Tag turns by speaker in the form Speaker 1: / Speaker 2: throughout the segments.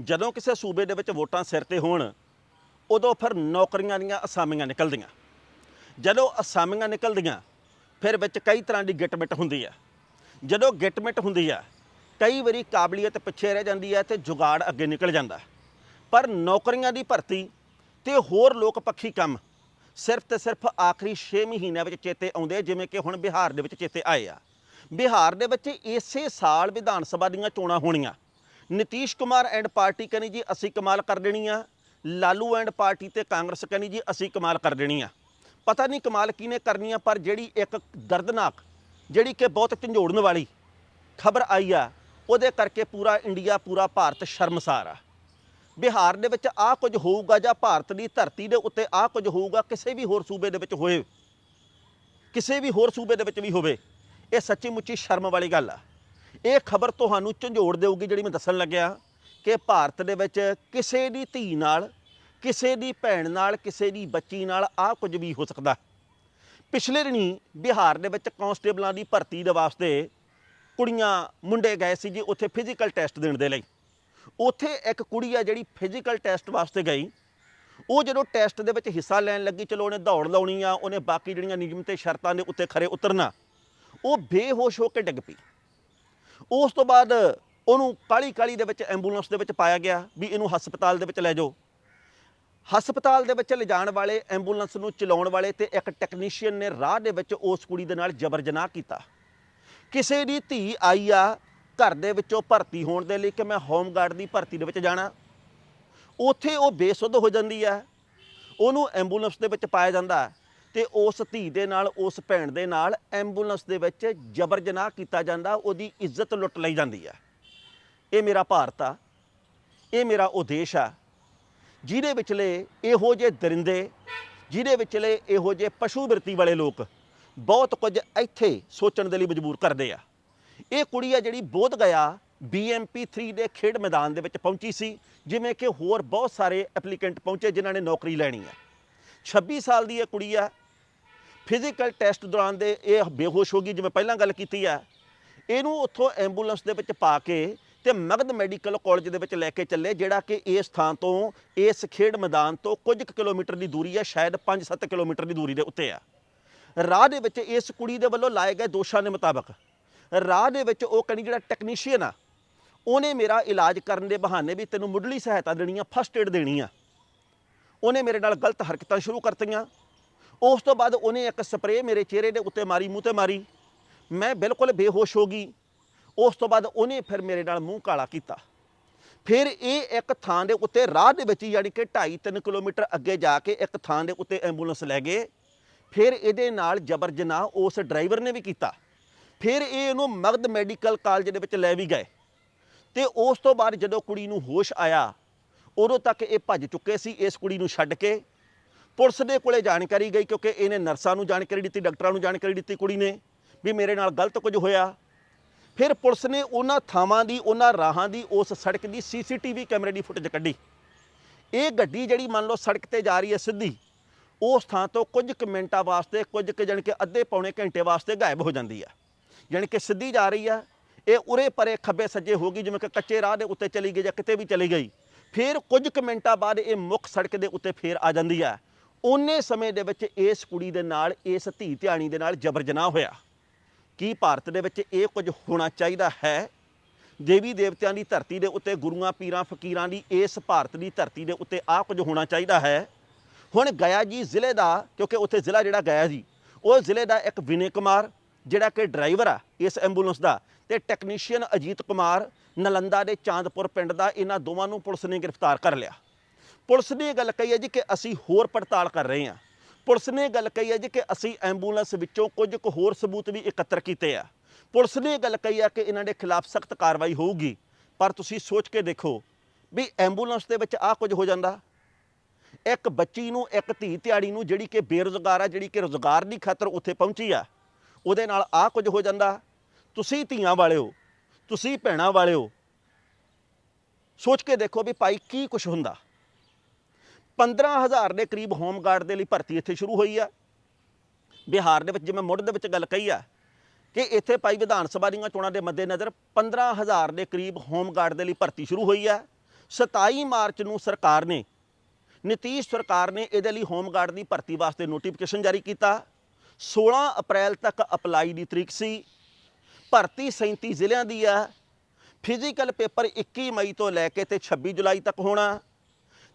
Speaker 1: ਜਦੋਂ ਕਿਸੇ ਸੂਬੇ ਦੇ ਵਿੱਚ ਵੋਟਾਂ ਸਿਰ ਤੇ ਹੋਣ, ਉਦੋਂ ਫਿਰ ਨੌਕਰੀਆਂ ਦੀਆਂ ਅਸਾਮੀਆਂ ਨਿਕਲਦੀਆਂ। ਜਦੋਂ ਅਸਾਮੀਆਂ ਨਿਕਲਦੀਆਂ, ਫਿਰ ਵਿੱਚ ਕਈ ਤਰ੍ਹਾਂ ਦੀ ਗਿਟਮਿਟ ਹੁੰਦੀ ਆ। ਜਦੋਂ ਗਿਟਮਿਟ ਹੁੰਦੀ ਆ, ਕਈ ਵਾਰੀ ਕਾਬਲੀਅਤ ਪਿੱਛੇ ਰਹਿ ਜਾਂਦੀ ਹੈ ਤੇ ਜੁਗਾੜ ਅੱਗੇ ਨਿਕਲ ਜਾਂਦਾ। ਪਰ ਨੌਕਰੀਆਂ ਦੀ ਭਰਤੀ ਤੇ ਹੋਰ ਲੋਕ ਪੱਖੀ ਕੰਮ ਸਿਰਫ ਤੇ ਸਿਰਫ ਆਖਰੀ 6 ਮਹੀਨਿਆਂ ਵਿੱਚ ਚੇਤੇ ਆਉਂਦੇ ਜਿਵੇਂ ਕਿ ਹੁਣ ਬਿਹਾਰ ਦੇ ਵਿੱਚ ਚੇਤੇ ਆਏ ਆ। ਬਿਹਾਰ ਦੇ ਵਿੱਚ ਇਸੇ ਸਾਲ ਵਿਧਾਨ ਸਭਾ ਦੀਆਂ ਚੋਣਾਂ ਹੋਣੀਆਂ। ਨਿਤੀਸ਼ ਕੁਮਾਰ ਐਂਡ ਪਾਰਟੀ ਕਹਿੰਦੀ ਜੀ, ਅਸੀਂ ਕਮਾਲ ਕਰ ਦੇਣੀ ਆ। ਲਾਲੂ ਐਂਡ ਪਾਰਟੀ ਤੇ ਕਾਂਗਰਸ ਕਹਿੰਦੀ ਜੀ, ਅਸੀਂ ਕਮਾਲ ਕਰ ਦੇਣੀ ਆ। ਪਤਾ ਨਹੀਂ ਕਮਾਲ ਕਿਹਨੇ ਕਰਨੀ ਆ ਪਰ ਜਿਹੜੀ ਇੱਕ ਦਰਦਨਾਕ, ਜਿਹੜੀ ਕਿ ਬਹੁਤ ਝੰਜੋੜਨ ਵਾਲੀ ਖਬਰ ਆਈ ਆ, ਉਹਦੇ ਕਰਕੇ ਪੂਰਾ ਇੰਡੀਆ, ਪੂਰਾ ਭਾਰਤ ਸ਼ਰਮਸਾਰ ਆ। ਬਿਹਾਰ ਦੇ ਵਿੱਚ ਆ ਕੁਝ ਹੋਊਗਾ ਜਾਂ ਭਾਰਤ ਦੀ ਧਰਤੀ ਦੇ ਉੱਤੇ ਆ ਕੁਝ ਹੋਊਗਾ, ਕਿਸੇ ਵੀ ਹੋਰ ਸੂਬੇ ਦੇ ਵਿੱਚ ਹੋਏ। ਕਿਸੇ ਵੀ ਹੋਰ ਸੂਬੇ ਦੇ ਵਿੱਚ ਵੀ ਹੋਵੇ, ਇਹ ਸੱਚੀ ਮੁੱਚੀ ਸ਼ਰਮ ਵਾਲੀ ਗੱਲ ਆ। ਇਹ ਖਬਰ ਤੁਹਾਨੂੰ ਝੰਜੋੜ ਦੇਊਗੀ ਜਿਹੜੀ ਮੈਂ ਦੱਸਣ ਲੱਗਿਆ ਕਿ ਭਾਰਤ ਦੇ ਵਿੱਚ ਕਿਸੇ ਦੀ ਧੀ ਨਾਲ, ਕਿਸੇ ਦੀ ਭੈਣ ਨਾਲ, ਕਿਸੇ ਦੀ ਬੱਚੀ ਨਾਲ ਆ ਕੁਝ ਵੀ ਹੋ ਸਕਦਾ। ਪਿਛਲੇ ਦਿਨੀ ਬਿਹਾਰ ਦੇ ਵਿੱਚ ਕਾਂਸਟੇਬਲਾਂ ਦੀ ਭਰਤੀ ਦੇ ਵਾਸਤੇ ਕੁੜੀਆਂ, ਮੁੰਡੇ ਗਏ ਸੀ ਜੀ ਉੱਥੇ ਫਿਜ਼ੀਕਲ ਟੈਸਟ ਦੇਣ ਦੇ ਲਈ। ਉੱਥੇ ਇੱਕ ਕੁੜੀ ਆ ਜਿਹੜੀ ਫਿਜ਼ੀਕਲ ਟੈਸਟ ਵਾਸਤੇ ਗਈ। ਉਹ ਜਦੋਂ ਟੈਸਟ ਦੇ ਵਿੱਚ ਹਿੱਸਾ ਲੈਣ ਲੱਗੀ, ਚਲੋ ਉਹਨੇ ਦੌੜ ਲਾਉਣੀ ਆ, ਉਹਨੇ ਬਾਕੀ ਜਿਹੜੀਆਂ ਨਿਯਮ ਤੇ ਸ਼ਰਤਾਂ ਦੇ ਉੱਤੇ ਖਰੇ ਉਤਰਨਾ, ਉਹ ਬੇਹੋਸ਼ ਹੋ ਕੇ ਡਿੱਗ ਪਈ। ਉਸ ਤੋਂ ਬਾਅਦ ਉਹਨੂੰ ਕਾਲੀ ਕਾਲੀ ਦੇ ਵਿੱਚ ਐਂਬੂਲੈਂਸ ਦੇ ਵਿੱਚ ਪਾਇਆ ਗਿਆ ਵੀ ਇਹਨੂੰ ਹਸਪਤਾਲ ਦੇ ਵਿੱਚ ਲੈ ਜਾਓ। ਹਸਪਤਾਲ ਦੇ ਵਿੱਚ ਲਿਜਾਣ ਵਾਲੇ, ਐਂਬੂਲੈਂਸ ਨੂੰ ਚਲਾਉਣ ਵਾਲੇ ਤੇ ਇੱਕ ਟੈਕਨੀਸ਼ੀਅਨ ਨੇ ਰਾਹ ਦੇ ਵਿੱਚ ਉਸ ਕੁੜੀ ਦੇ ਨਾਲ ਜ਼ਬਰ ਜਨਾਹ ਕੀਤਾ। ਕਿਸੇ ਦੀ ਧੀ ਆਈ ਆ ਘਰ ਦੇ ਵਿੱਚੋਂ ਭਰਤੀ ਹੋਣ ਦੇ ਲਈ ਕਿ ਮੈਂ ਹੋਮਗਾਰਡ ਦੀ ਭਰਤੀ ਦੇ ਵਿੱਚ ਜਾਣਾ। ਉੱਥੇ ਉਹ ਬੇਸੁੱਧ ਹੋ ਜਾਂਦੀ ਹੈ ਉਹਨੂੰ ਐਂਬੂਲੈਂਸ ਦੇ ਵਿੱਚ ਪਾਇਆ ਜਾਂਦਾ। ਤੇ ਉਸ ਧੀ ਦੇ ਨਾਲ, ਉਸ ਭੈਣ ਦੇ ਨਾਲ ਐਂਬੂਲੈਂਸ ਦੇ ਵਿੱਚ ਜ਼ਬਰ ਜਨਾਹ ਕੀਤਾ ਜਾਂਦਾ, ਉਹਦੀ ਇੱਜ਼ਤ ਲੁੱਟ ਲਈ ਜਾਂਦੀ ਆ। ਇਹ ਮੇਰਾ ਭਾਰਤ ਆ, ਇਹ ਮੇਰਾ ਉਹ ਦੇਸ਼ ਆ। ਜਿਹਦੇ ਵਿਚਲੇ ਇਹੋ ਜਿਹੇ ਦਰਿੰਦੇ, ਜਿਹਦੇ ਵਿਚਲੇ ਇਹੋ ਜਿਹੇ ਪਸ਼ੂ ਬਿਰਤੀ ਵਾਲੇ ਲੋਕ ਬਹੁਤ ਕੁਝ ਇੱਥੇ ਸੋਚਣ ਦੇ ਲਈ ਮਜਬੂਰ ਕਰਦੇ ਆ। ਇਹ ਕੁੜੀ ਆ ਜਿਹੜੀ ਬੋਧ ਗਿਆ BMP3 ਦੇ ਖੇਡ ਮੈਦਾਨ ਦੇ ਵਿੱਚ ਪਹੁੰਚੀ ਸੀ, ਜਿਵੇਂ ਕਿ ਹੋਰ ਬਹੁਤ ਸਾਰੇ ਐਪਲੀਕੈਂਟ ਪਹੁੰਚੇ ਜਿਨ੍ਹਾਂ ਨੇ ਨੌਕਰੀ ਲੈਣੀ ਹੈ 26 ਸਾਲ ਦੀ ਇਹ ਕੁੜੀ ਆ ਫਿਜ਼ੀਕਲ ਟੈਸਟ ਦੌਰਾਨ ਦੇ ਇਹ ਬੇਹੋਸ਼ ਹੋ ਗਈ, ਜਿਵੇਂ ਪਹਿਲਾਂ ਗੱਲ ਕੀਤੀ ਆ। ਇਹਨੂੰ ਉੱਥੋਂ ਐਂਬੂਲੈਂਸ ਦੇ ਵਿੱਚ ਪਾ ਕੇ ਤੇ ਮਗਧ ਮੈਡੀਕਲ ਕਾਲਜ ਦੇ ਵਿੱਚ ਲੈ ਕੇ ਚੱਲੇ, ਜਿਹੜਾ ਕਿ ਇਸ ਥਾਂ ਤੋਂ, ਇਸ ਖੇਡ ਮੈਦਾਨ ਤੋਂ ਕੁਝ ਕੁ ਕਿਲੋਮੀਟਰ ਦੀ ਦੂਰੀ ਹੈ ਸ਼ਾਇਦ 5-7 ਕਿਲੋਮੀਟਰ ਦੀ ਦੂਰੀ ਦੇ ਉੱਤੇ ਆ। ਰਾਹ ਦੇ ਵਿੱਚ ਇਸ ਕੁੜੀ ਦੇ ਵੱਲੋਂ ਲਾਏ ਗਏ ਦੋਸ਼ਾਂ ਦੇ ਮੁਤਾਬਕ, ਰਾਹ ਦੇ ਵਿੱਚ ਉਹ ਕਹਿੰਦੀ ਜਿਹੜਾ ਟੈਕਨੀਸ਼ੀਅਨ ਆ, ਉਹਨੇ ਮੇਰਾ ਇਲਾਜ ਕਰਨ ਦੇ ਬਹਾਨੇ ਵੀ ਤੈਨੂੰ ਮੁੱਢਲੀ ਸਹਾਇਤਾ ਦੇਣੀ ਆ ਫਸਟ ਏਡ ਦੇਣੀ ਆ। ਉਹਨੇ ਮੇਰੇ ਨਾਲ ਗਲਤ ਹਰਕਤਾਂ ਸ਼ੁਰੂ ਕਰਤੀਆਂ। ਉਸ ਤੋਂ ਬਾਅਦ ਉਹਨੇ ਇੱਕ ਸਪਰੇਅ ਮੇਰੇ ਚਿਹਰੇ ਦੇ ਉੱਤੇ ਮਾਰੀ, ਮੂੰਹ ਤੇ ਮਾਰੀ। ਮੈਂ ਬਿਲਕੁਲ ਬੇਹੋਸ਼ ਹੋ ਗਈ। ਉਸ ਤੋਂ ਬਾਅਦ ਉਹਨੇ ਫਿਰ ਮੇਰੇ ਨਾਲ ਮੂੰਹ ਕਾਲਾ ਕੀਤਾ। ਫਿਰ ਇਹ ਇੱਕ ਥਾਂ ਦੇ ਉੱਤੇ ਰਾਹ ਦੇ ਵਿੱਚ ਹੀ ਯਾਨੀ ਕਿ 2.5 3 ਕਿਲੋਮੀਟਰ ਅੱਗੇ ਜਾ ਕੇ ਇੱਕ ਥਾਂ ਦੇ ਉੱਤੇ ਐਂਬੂਲੈਂਸ ਲੈ ਗਏ। ਫਿਰ ਇਹਦੇ ਨਾਲ ਜਬਰ ਜਨਾਹ ਉਸ ਡਰਾਈਵਰ ਨੇ ਵੀ ਕੀਤਾ। ਫਿਰ ਇਹ ਇਹਨੂੰ ਮਗਧ ਮੈਡੀਕਲ ਕਾਲਜ ਦੇ ਵਿੱਚ ਲੈ ਵੀ ਗਏ। ਤੇ ਉਸ ਤੋਂ ਬਾਅਦ ਜਦੋਂ ਕੁੜੀ ਨੂੰ ਹੋਸ਼ ਆਇਆ, ਉਦੋਂ ਤੱਕ ਇਹ ਭੱਜ ਚੁੱਕੇ ਸੀ ਇਸ ਕੁੜੀ ਨੂੰ ਛੱਡ ਕੇ। ਪੁਲਿਸ ਦੇ ਕੋਲੇ ਜਾਣਕਾਰੀ ਗਈ ਕਿਉਂਕਿ ਇਹਨੇ ਨਰਸਾਂ ਨੂੰ ਜਾਣਕਾਰੀ ਦਿੱਤੀ, ਡਾਕਟਰਾਂ ਨੂੰ ਜਾਣਕਾਰੀ ਦਿੱਤੀ, ਕੁੜੀ ਨੇ, ਵੀ ਮੇਰੇ ਨਾਲ ਗਲਤ ਕੁਝ ਹੋਇਆ। ਫਿਰ ਪੁਲਿਸ ਨੇ ਉਹਨਾਂ ਥਾਵਾਂ ਦੀ, ਉਹਨਾਂ ਰਾਹਾਂ ਦੀ, ਉਸ ਸੜਕ ਦੀ ਸੀਸੀਟੀਵੀ ਕੈਮਰੇ ਦੀ ਫੁਟੇਜ ਕੱਢੀ। ਇਹ ਗੱਡੀ ਜਿਹੜੀ ਮੰਨ ਲਓ ਸੜਕ ਤੇ ਜਾ ਰਹੀ ਹੈ ਸਿੱਧੀ, ਉਸ ਥਾਂ ਤੋਂ ਕੁਝ ਕੁ ਮਿੰਟਾਂ ਵਾਸਤੇ, ਕੁਝ ਕੁ ਜਾਣੀ ਕਿ ਅੱਧੇ ਪੌਣੇ ਘੰਟੇ ਵਾਸਤੇ ਗਾਇਬ ਹੋ ਜਾਂਦੀ ਆ ਜਾਣੀ ਕਿ ਸਿੱਧੀ ਜਾ ਰਹੀ ਆ ਇਹ ਉਰੇ ਪਰੇ ਖੱਬੇ ਸੱਜੇ ਹੋ ਗਈ, ਜਿਵੇਂ ਕਿ ਕੱਚੇ ਰਾਹ ਦੇ ਉੱਤੇ ਚਲੀ ਗਈ ਜਾਂ ਕਿਤੇ ਵੀ ਚਲੀ ਗਈ। ਫਿਰ ਕੁਝ ਕੁ ਮਿੰਟਾਂ ਬਾਅਦ ਇਹ ਮੁੱਖ ਸੜਕ ਦੇ ਉੱਤੇ ਫੇਰ ਆ ਜਾਂਦੀ ਆ ਉਹਨੇ ਸਮੇਂ ਦੇ ਵਿੱਚ ਇਸ ਕੁੜੀ ਦੇ ਨਾਲ, ਇਸ ਧੀ ਧਿਆਣੀ ਦੇ ਨਾਲ ਜਬਰ ਜਨਾਹ ਹੋਇਆ। ਕੀ ਭਾਰਤ ਦੇ ਵਿੱਚ ਇਹ ਕੁਝ ਹੋਣਾ ਚਾਹੀਦਾ ਹੈ? ਦੇਵੀ ਦੇਵਤਿਆਂ ਦੀ ਧਰਤੀ ਦੇ ਉੱਤੇ ਗੁਰੂਆਂ, ਪੀਰਾਂ, ਫਕੀਰਾਂ ਦੀ ਇਸ ਭਾਰਤ ਦੀ ਧਰਤੀ ਦੇ ਉੱਤੇ ਆਹ ਕੁਝ ਹੋਣਾ ਚਾਹੀਦਾ ਹੈ? ਹੁਣ ਗਿਆ ਜੀ ਜ਼ਿਲ੍ਹੇ ਦਾ, ਕਿਉਂਕਿ ਉੱਥੇ ਜ਼ਿਲ੍ਹਾ ਜਿਹੜਾ ਗਿਆ ਜੀ ਉਹ ਜ਼ਿਲ੍ਹੇ ਦਾ ਇੱਕ ਵਿਨੇ ਕੁਮਾਰ, ਜਿਹੜਾ ਕਿ ਡਰਾਈਵਰ ਆ ਇਸ ਐਂਬੂਲੈਂਸ ਦਾ ਤੇ ਟੈਕਨੀਸ਼ੀਅਨ ਅਜੀਤ ਕੁਮਾਰ, ਨਲੰਦਾ ਦੇ ਚਾਂਦਪੁਰ ਪਿੰਡ ਦਾ ਇਹਨਾਂ ਦੋਵਾਂ ਨੂੰ ਪੁਲਿਸ ਨੇ ਗ੍ਰਿਫਤਾਰ ਕਰ ਲਿਆ। ਪੁਲਿਸ ਨੇ ਇਹ ਗੱਲ ਕਹੀ ਹੈ ਜੀ ਕਿ ਅਸੀਂ ਹੋਰ ਪੜਤਾਲ ਕਰ ਰਹੇ ਹਾਂ। ਪੁਲਿਸ ਨੇ ਇਹ ਗੱਲ ਕਹੀ ਹੈ ਜੀ ਕਿ ਅਸੀਂ ਐਂਬੂਲੈਂਸ ਵਿੱਚੋਂ ਕੁਝ ਕੁ ਹੋਰ ਸਬੂਤ ਵੀ ਇਕੱਤਰ ਕੀਤੇ ਆ। ਪੁਲਿਸ ਨੇ ਇਹ ਗੱਲ ਕਹੀ ਆ ਕਿ ਇਹਨਾਂ ਦੇ ਖਿਲਾਫ ਸਖਤ ਕਾਰਵਾਈ ਹੋਊਗੀ। ਪਰ ਤੁਸੀਂ ਸੋਚ ਕੇ ਦੇਖੋ ਵੀ ਐਂਬੂਲੈਂਸ ਦੇ ਵਿੱਚ ਆ ਕੁਝ ਹੋ ਜਾਂਦਾ। ਇੱਕ ਬੱਚੀ ਨੂੰ, ਇੱਕ ਧੀ ਧਿਆੜੀ ਨੂੰ ਜਿਹੜੀ ਕਿ ਬੇਰੁਜ਼ਗਾਰ ਆ, ਜਿਹੜੀ ਕਿ ਰੁਜ਼ਗਾਰ ਦੀ ਖਾਤਰ ਉੱਥੇ ਪਹੁੰਚੀ ਆ, ਉਹਦੇ ਨਾਲ ਆ ਕੁਝ ਹੋ ਜਾਂਦਾ। ਤੁਸੀਂ ਧੀਆਂ ਵਾਲਿਓ ਤੁਸੀਂ ਭੈਣਾਂ ਵਾਲਿਓ ਸੋਚ ਕੇ ਦੇਖੋ ਵੀ ਭਾਈ ਕੀ ਕੁਝ ਹੁੰਦਾ। 15000 ਦੇ ਕਰੀਬ ਹੋਮਗਾਰਡ ਦੇ ਲਈ ਭਰਤੀ ਇੱਥੇ ਸ਼ੁਰੂ ਹੋਈ ਆ। ਬਿਹਾਰ ਦੇ ਵਿੱਚ ਜਿਵੇਂ ਮੁੱਢ ਦੇ ਵਿੱਚ ਗੱਲ ਕਹੀ ਆ ਕਿ ਇੱਥੇ ਭਾਈ ਵਿਧਾਨ ਸਭਾ ਦੀਆਂ ਚੋਣਾਂ ਦੇ ਮੱਦੇਨਜ਼ਰ 15000 ਦੇ ਕਰੀਬ ਹੋਮਗਾਰਡ ਦੇ ਲਈ ਭਰਤੀ ਸ਼ੁਰੂ ਹੋਈ ਆ। 27 ਮਾਰਚ ਨੂੰ ਸਰਕਾਰ ਨੇ, ਨਤੀਸ਼ ਸਰਕਾਰ ਨੇ ਇਹਦੇ ਲਈ ਹੋਮਗਾਰਡ ਦੀ ਭਰਤੀ ਵਾਸਤੇ ਨੋਟੀਫਿਕੇਸ਼ਨ ਜਾਰੀ ਕੀਤਾ। 16 ਅਪ੍ਰੈਲ ਤੱਕ ਅਪਲਾਈ ਦੀ ਤਰੀਕ ਸੀ। ਭਰਤੀ 37 ਜ਼ਿਲ੍ਹਿਆਂ ਦੀ ਆ। ਫਿਜ਼ੀਕਲ ਪੇਪਰ 21 ਮਈ ਤੋਂ ਲੈ ਕੇ ਤੇ 26 ਜੁਲਾਈ ਤੱਕ ਹੋਣਾ।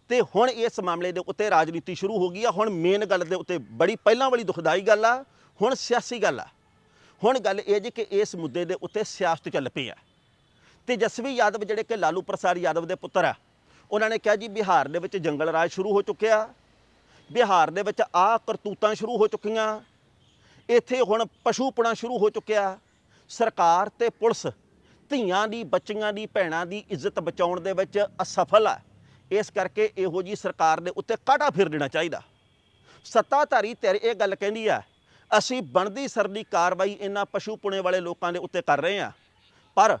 Speaker 1: ਤੇ ਹੁਣ ਇਸ ਮਾਮਲੇ ਦੇ ਉੱਤੇ ਰਾਜਨੀਤੀ ਸ਼ੁਰੂ ਹੋ ਗਈ ਆ। ਹੁਣ ਮੇਨ ਗੱਲ ਦੇ ਉੱਤੇ ਬੜੀ ਪਹਿਲਾਂ ਵਾਲੀ ਦੁਖਦਾਈ ਗੱਲ ਆ। ਹੁਣ ਸਿਆਸੀ ਗੱਲ ਆ। ਹੁਣ ਗੱਲ ਇਹ ਜੀ ਕਿ ਇਸ ਮੁੱਦੇ ਦੇ ਉੱਤੇ ਸਿਆਸਤ ਚੱਲ ਪਈ ਆ। ਤੇ ਜਸਵੀ ਯਾਦਵ ਜਿਹੜੇ ਕਿ ਲਾਲੂ ਪ੍ਰਸਾਦ ਯਾਦਵ ਦੇ ਪੁੱਤਰ ਆ, ਉਹਨਾਂ ਨੇ ਕਿਹਾ ਜੀ ਬਿਹਾਰ ਦੇ ਵਿੱਚ ਜੰਗਲ ਰਾਜ ਸ਼ੁਰੂ ਹੋ ਚੁੱਕਿਆ। ਬਿਹਾਰ ਦੇ ਵਿੱਚ ਆ ਕਰਤੂਤਾਂ ਸ਼ੁਰੂ ਹੋ ਚੁੱਕੀਆਂ। ਇੱਥੇ ਹੁਣ ਪਸ਼ੂਪਣਾ ਸ਼ੁਰੂ ਹੋ ਚੁੱਕਿਆ। ਸਰਕਾਰ ਤੇ ਪੁਲਿਸ ਧੀਆਂ ਦੀ, ਬੱਚੀਆਂ ਦੀ, ਭੈਣਾਂ ਦੀ ਇੱਜ਼ਤ ਬਚਾਉਣ ਦੇ ਵਿੱਚ ਅਸਫਲ ਆ। ਇਸ ਕਰਕੇ ਇਹੋ ਜੀ ਸਰਕਾਰ ਦੇ ਉੱਤੇ ਕਾਟਾ ਫਿਰ ਦੇਣਾ ਚਾਹੀਦਾ। ਸੱਤਾਧਾਰੀ ਧਿਰ ਇਹ ਗੱਲ ਕਹਿੰਦੀ ਆ, ਅਸੀਂ ਬਣਦੀ ਸਰਦੀ ਕਾਰਵਾਈ ਇਹਨਾਂ ਪਸ਼ੂ ਪੁਣੇ ਵਾਲੇ ਲੋਕਾਂ ਦੇ ਉੱਤੇ ਕਰ ਰਹੇ ਆ। ਪਰ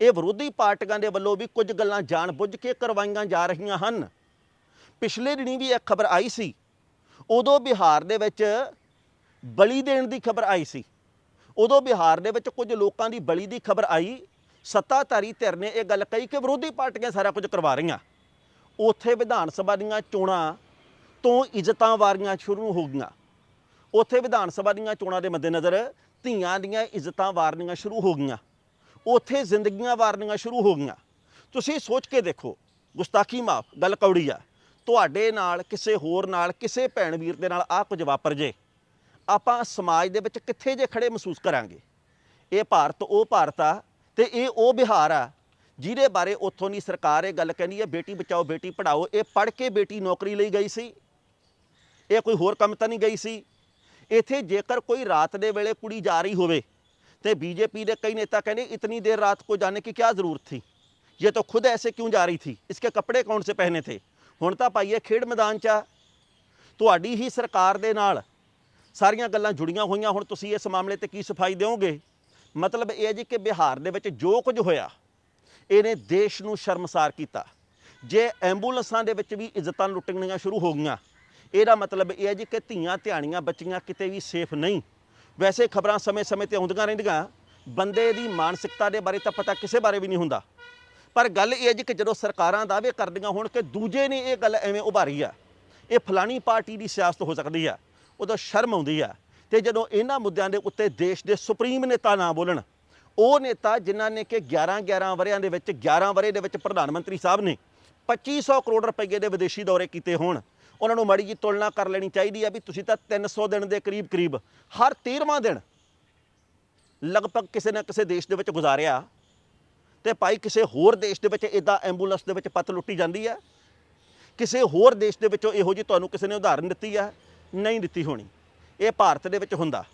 Speaker 1: ਇਹ ਵਿਰੋਧੀ ਪਾਰਟੀਆਂ ਦੇ ਵੱਲੋਂ ਵੀ ਕੁਝ ਗੱਲਾਂ ਜਾਣ ਬੁੱਝ ਕੇ ਕਰਵਾਈਆਂ ਜਾ ਰਹੀਆਂ ਹਨ। ਪਿਛਲੇ ਦਿਨੀ ਵੀ ਇੱਕ ਖਬਰ ਆਈ ਸੀ, ਉਦੋਂ ਬਿਹਾਰ ਦੇ ਵਿੱਚ ਬਲੀ ਦੇਣ ਦੀ ਖਬਰ ਆਈ ਸੀ। ਉਦੋਂ ਬਿਹਾਰ ਦੇ ਵਿੱਚ ਕੁਝ ਲੋਕਾਂ ਦੀ ਬਲੀ ਦੀ ਖਬਰ ਆਈ। ਸੱਤਾਧਾਰੀ ਧਿਰ ਨੇ ਇਹ ਗੱਲ ਕਹੀ ਕਿ ਵਿਰੋਧੀ ਪਾਰਟੀਆਂ ਸਾਰਾ ਕੁਝ ਕਰਵਾ ਰਹੀਆਂ। ਉੱਥੇ ਵਿਧਾਨ ਸਭਾ ਦੀਆਂ ਚੋਣਾਂ ਤੋਂ ਇੱਜ਼ਤਾਂ ਵਾਰੀਆਂ ਸ਼ੁਰੂ ਹੋ ਗਈਆਂ। ਉੱਥੇ ਵਿਧਾਨ ਸਭਾ ਦੀਆਂ ਚੋਣਾਂ ਦੇ ਮੱਦੇਨਜ਼ਰ ਧੀਆਂ ਦੀਆਂ ਇੱਜ਼ਤਾਂ ਵਾਰਨੀਆਂ ਸ਼ੁਰੂ ਹੋ ਗਈਆਂ। ਉੱਥੇ ਜ਼ਿੰਦਗੀਆਂ ਵਾਰਨੀਆਂ ਸ਼ੁਰੂ ਹੋ ਗਈਆਂ। ਤੁਸੀਂ ਸੋਚ ਕੇ ਦੇਖੋ, ਗੁਸਤਾਖੀ ਮਾਫ, ਗੱਲ ਕੌੜੀ ਆ। ਤੁਹਾਡੇ ਨਾਲ, ਕਿਸੇ ਹੋਰ ਨਾਲ, ਕਿਸੇ ਭੈਣ ਵੀਰ ਦੇ ਨਾਲ ਆਹ ਕੁਝ ਵਾਪਰ ਜੇ। ਆਪਾਂ ਸਮਾਜ ਦੇ ਵਿੱਚ ਕਿੱਥੇ ਜੇ ਖੜੇ ਮਹਿਸੂਸ ਕਰਾਂਗੇ। ਇਹ ਭਾਰਤ ਉਹ ਭਾਰਤ ਆ ਤੇ ਇਹ ਉਹ ਬਿਹਾਰ ਆ ਜਿਹਦੇ ਬਾਰੇ ਉੱਥੋਂ ਦੀ ਸਰਕਾਰ ਇਹ ਗੱਲ ਕਹਿੰਦੀ ਹੈ ਬੇਟੀ ਬਚਾਓ ਬੇਟੀ ਪੜਾਓ ਇਹ ਪੜ੍ਹ ਕੇ ਬੇਟੀ ਨੌਕਰੀ ਲਈ ਗਈ ਸੀ ਇਹ ਕੋਈ ਹੋਰ ਕੰਮ ਤਾਂ ਨਹੀਂ ਗਈ ਸੀ ਇੱਥੇ ਜੇਕਰ ਕੋਈ ਰਾਤ ਦੇ ਵੇਲੇ ਕੁੜੀ ਜਾ ਰਹੀ ਹੋਵੇ ਤੇ बीजेपी ਦੇ ਕਈ नेता ਕਹਿੰਦੇ इतनी देर रात को जाने की क्या जरूरत थी ये तो खुद ऐसे क्यों जा रही थी इसके कपड़े कौन से पहने थे ਹੁਣ ਤਾਂ ਭਾਈ ਇਹ ਖੇਡ ਮੈਦਾਨ 'ਚ ਆ ਤੁਹਾਡੀ ਹੀ ਸਰਕਾਰ ਦੇ ਨਾਲ ਸਾਰੀਆਂ ਗੱਲਾਂ ਜੁੜੀਆਂ ਹੋਈਆਂ ਹੁਣ ਤੁਸੀਂ ਇਸ ਮਾਮਲੇ ਤੇ ਕੀ ਸਫਾਈ ਦਿਓਗੇ ਮਤਲਬ ਇਹ ਹੈ ਜੀ ਕਿ ਬਿਹਾਰ ਦੇ ਵਿੱਚ ਜੋ ਕੁਝ ਹੋਇਆ ਇਹਨੇ ਦੇਸ਼ ਨੂੰ ਸ਼ਰਮਸਾਰ ਕੀਤਾ। ਜੇ ਐਂਬੂਲੈਂਸਾਂ ਦੇ ਵਿੱਚ ਵੀ ਇੱਜ਼ਤਾਂ ਲੁੱਟਣੀਆਂ ਸ਼ੁਰੂ ਹੋ ਗਈਆਂ, ਇਹਦਾ ਮਤਲਬ ਇਹ ਹੈ ਜੀ ਕਿ ਧੀਆਂ ਧਿਆਣੀਆਂ ਬੱਚੀਆਂ ਕਿਤੇ ਵੀ ਸੇਫ ਨਹੀਂ। ਵੈਸੇ ਖਬਰਾਂ ਸਮੇਂ-ਸਮੇਂ ਤੇ ਆਉਂਦੀਆਂ ਰਹਿੰਦੀਆਂ, ਬੰਦੇ ਦੀ ਮਾਨਸਿਕਤਾ ਦੇ ਬਾਰੇ ਤਾਂ ਪਤਾ ਕਿਸੇ ਬਾਰੇ ਵੀ ਨਹੀਂ ਹੁੰਦਾ। ਪਰ ਗੱਲ ਇਹ ਹੈ ਜੀ ਕਿ ਜਦੋਂ ਸਰਕਾਰਾਂ ਦਾਅਵੇ ਕਰਦੀਆਂ ਹੋਣ ਕਿ ਦੂਜੇ ਨੇ ਇਹ ਗੱਲ ਐਵੇਂ ਉਭਾਰੀ ਆ, ਇਹ ਫਲਾਣੀ ਪਾਰਟੀ ਦੀ ਸਿਆਸਤ ਹੋ ਸਕਦੀ ਆ, ਉਦੋਂ ਸ਼ਰਮ ਆਉਂਦੀ ਆ। ਤੇ ਜਦੋਂ ਇਹਨਾਂ ਮੁੱਦਿਆਂ ਦੇ ਉੱਤੇ ਦੇਸ਼ ਦੇ ਸੁਪਰੀਮ ਨੇਤਾ ਨਾ ਬੋਲਣ ਉਹ ਨੇਤਾ ਜਿਨ੍ਹਾਂ ਨੇ ਕਿ 11 11 ਵਰਿਆਂ ਦੇ ਵਿੱਚ 11 ਵਰੇ ਦੇ ਵਿੱਚ ਪ੍ਰਧਾਨ ਮੰਤਰੀ ਸਾਹਿਬ ਨੇ 2500 ਕਰੋੜ ਰੁਪਏ ਦੇ ਵਿਦੇਸ਼ੀ ਦੌਰੇ ਕੀਤੇ ਹੋਣ। ਉਹਨਾਂ ਨੂੰ ਮਾੜੀ ਜੀ ਤੁਲਨਾ ਕਰ ਲੈਣੀ ਚਾਹੀਦੀ ਆ ਵੀ ਤੁਸੀਂ ਤਾਂ 300 ਦਿਨ ਦੇ ਕਰੀਬ ਕਰੀਬ ਹਰ 13ਵਾਂ ਦਿਨ ਲਗਭਗ ਕਿਸੇ ਨਾ ਕਿਸੇ ਦੇਸ਼ ਦੇ ਵਿੱਚ ਗੁਜ਼ਾਰਿਆ। ਤੇ ਭਾਈ ਕਿਸੇ ਹੋਰ ਦੇਸ਼ ਦੇ ਵਿੱਚ ਇਦਾਂ ਐਂਬੂਲੈਂਸ ਦੇ ਵਿੱਚ ਪੱਤ ਲੁੱਟੀ ਜਾਂਦੀ ਹੈ ਕਿਸੇ ਹੋਰ ਦੇਸ਼ ਦੇ ਵਿੱਚੋਂ ਇਹੋ ਜੀ ਤੁਹਾਨੂੰ ਕਿਸੇ ਨੇ ਉਦਾਹਰਨ ਦਿੱਤੀ ਹੈ ਨਹੀਂ ਦਿੱਤੀ ਹੋਣੀ। ਇਹ ਭਾਰਤ ਦੇ ਵਿੱਚ ਹੁੰਦਾ।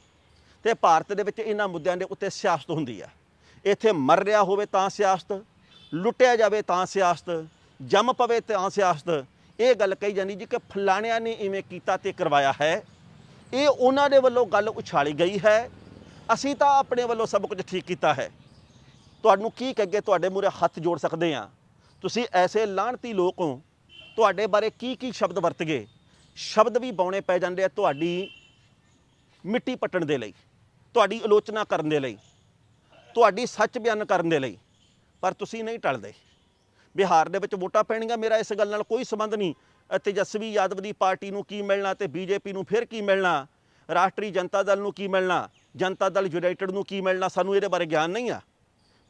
Speaker 1: ਤੇ ਭਾਰਤ ਦੇ ਵਿੱਚ ਇਹਨਾਂ ਮੁੱਦਿਆਂ ਦੇ ਉੱਤੇ ਸਿਆਸਤ ਹੁੰਦੀ ਆ। ਇੱਥੇ ਮਰ ਰਿਹਾ ਹੋਵੇ ਤਾਂ ਸਿਆਸਤ, ਲੁੱਟਿਆ ਜਾਵੇ ਤਾਂ ਸਿਆਸਤ, ਜੰਮ ਪਵੇ ਤਾਂ ਸਿਆਸਤ। ਇਹ ਗੱਲ ਕਹੀ ਜਾਂਦੀ ਜੀ ਕਿ ਫਲਾਣਿਆਂ ਨੇ ਇਵੇਂ ਕੀਤਾ ਤੇ ਕਰਵਾਇਆ ਹੈ। ਇਹ ਉਹਨਾਂ ਦੇ ਵੱਲੋਂ ਗੱਲ ਉਛਾਲੀ ਗਈ ਹੈ। ਅਸੀਂ ਤਾਂ ਆਪਣੇ ਵੱਲੋਂ ਸਭ ਕੁਝ ਠੀਕ ਕੀਤਾ ਹੈ। ਤੁਹਾਨੂੰ ਕੀ ਕਹਗੇ ਤੁਹਾਡੇ ਮੂਰੇ ਹੱਥ ਜੋੜ ਸਕਦੇ ਆ ਤੁਸੀਂ ਐਸੇ ਲਾਹਣਤੀ ਲੋਕ ਹੋ, ਤੁਹਾਡੇ ਬਾਰੇ ਕੀ ਕੀ ਸ਼ਬਦ ਵਰਤ ਗਏ ਸ਼ਬਦ ਵੀ ਬਾਉਣੇ ਪੈ ਜਾਂਦੇ ਆ ਤੁਹਾਡੀ ਮਿੱਟੀ ਪੱਟਣ ਦੇ ਲਈ। ਤੁਹਾਡੀ ਆਲੋਚਨਾ ਕਰਨ ਦੇ ਲਈ, ਤੁਹਾਡੀ ਸੱਚ ਬਿਆਨ ਕਰਨ ਦੇ ਲਈ, ਪਰ ਤੁਸੀਂ ਨਹੀਂ ਟਲਦੇ। ਬਿਹਾਰ ਦੇ ਵਿੱਚ ਵੋਟਾਂ ਪੈਣੀਆਂ, ਮੇਰਾ ਇਸ ਗੱਲ ਨਾਲ ਕੋਈ ਸੰਬੰਧ ਨਹੀਂ। ਤੇਜਸਵੀ ਯਾਦਵ ਦੀ ਪਾਰਟੀ ਨੂੰ ਕੀ ਮਿਲਣਾ ਤੇ ਬੀਜੇਪੀ ਨੂੰ ਫਿਰ ਕੀ ਮਿਲਣਾ? ਰਾਸ਼ਟਰੀ ਜਨਤਾ ਦਲ ਨੂੰ ਕੀ ਮਿਲਣਾ? ਜਨਤਾ ਦਲ ਯੂਨਾਈਟਿਡ ਨੂੰ ਕੀ ਮਿਲਣਾ? ਸਾਨੂੰ ਇਹਦੇ ਬਾਰੇ ਗਿਆਨ ਨਹੀਂ ਆ।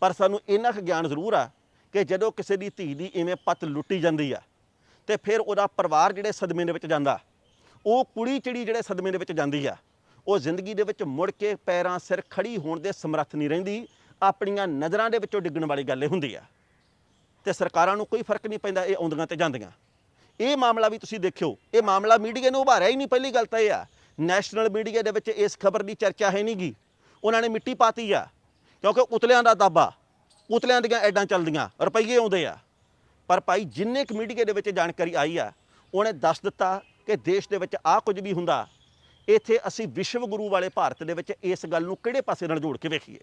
Speaker 1: ਪਰ ਸਾਨੂੰ ਇੰਨਾ ਕੁ ਗਿਆਨ ਜ਼ਰੂਰ ਆ ਕਿ ਜਦੋਂ ਕਿਸੇ ਦੀ ਧੀ ਦੀ ਇਵੇਂ ਪੱਤ ਲੁੱਟੀ ਜਾਂਦੀ ਆ, ਤੇ ਫਿਰ ਉਹਦਾ ਪਰਿਵਾਰ ਜਿਹੜੇ ਸਦਮੇ ਦੇ ਵਿੱਚ ਜਾਂਦਾ, ਉਹ ਕੁੜੀ ਚਿੜੀ ਜਿਹੜੇ ਸਦਮੇ ਦੇ ਵਿੱਚ ਜਾਂਦੀ ਆ ਉਹ ਜ਼ਿੰਦਗੀ ਦੇ ਵਿੱਚ ਮੁੜ ਕੇ ਪੈਰਾਂ ਸਿਰ ਖੜੀ ਹੋਣ ਦੇ ਸਮਰੱਥ ਨਹੀਂ ਰਹਿੰਦੀ, ਆਪਣੀਆਂ ਨਜ਼ਰਾਂ ਦੇ ਵਿੱਚੋਂ ਡਿੱਗਣ ਵਾਲੀ ਗੱਲ ਇਹ ਹੁੰਦੀ ਆ। ਤੇ ਸਰਕਾਰਾਂ ਨੂੰ ਕੋਈ ਫ਼ਰਕ ਨਹੀਂ ਪੈਂਦਾ, ਇਹ ਆਉਂਦੀਆਂ ਤੇ ਜਾਂਦੀਆਂ। ਇਹ ਮਾਮਲਾ ਵੀ ਤੁਸੀਂ ਦੇਖਿਓ, ਇਹ ਮਾਮਲਾ ਮੀਡੀਆ ਨੇ ਉਭਾਰਿਆ ਹੀ ਨਹੀਂ, ਪਹਿਲੀ ਗੱਲ ਤਾਂ ਇਹ ਆ। ਨੈਸ਼ਨਲ ਮੀਡੀਆ ਦੇ ਵਿੱਚ ਇਸ ਖਬਰ ਦੀ ਚਰਚਾ ਹੈ ਨਹੀਂਗੀ ਉਹਨਾਂ ਨੇ ਮਿੱਟੀ ਪਾਤੀ ਆ, ਕਿਉਂਕਿ ਉਤਲਿਆਂ ਦਾ ਦਾਬਾ ਉਤਲਿਆਂ ਦੀਆਂ ਐਡਾਂ ਚੱਲਦੀਆਂ, ਰੁਪਈਏ ਆਉਂਦੇ ਆ। ਪਰ ਭਾਈ ਜਿੰਨੇ ਕੁ ਮੀਡੀਆ ਦੇ ਵਿੱਚ ਜਾਣਕਾਰੀ ਆਈ ਆ, ਉਹਨੇ ਦੱਸ ਦਿੱਤਾ ਕਿ ਦੇਸ਼ ਦੇ ਵਿੱਚ ਆ ਕੁਝ ਵੀ ਹੁੰਦਾ ਇੱਥੇ ਅਸੀਂ ਵਿਸ਼ਵ ਗੁਰੂ ਵਾਲੇ ਭਾਰਤ ਦੇ ਵਿੱਚ ਇਸ ਗੱਲ ਨੂੰ ਕਿਹੜੇ ਪਾਸੇ ਨਾਲ ਜੋੜ ਕੇ ਵੇਖੀਏ?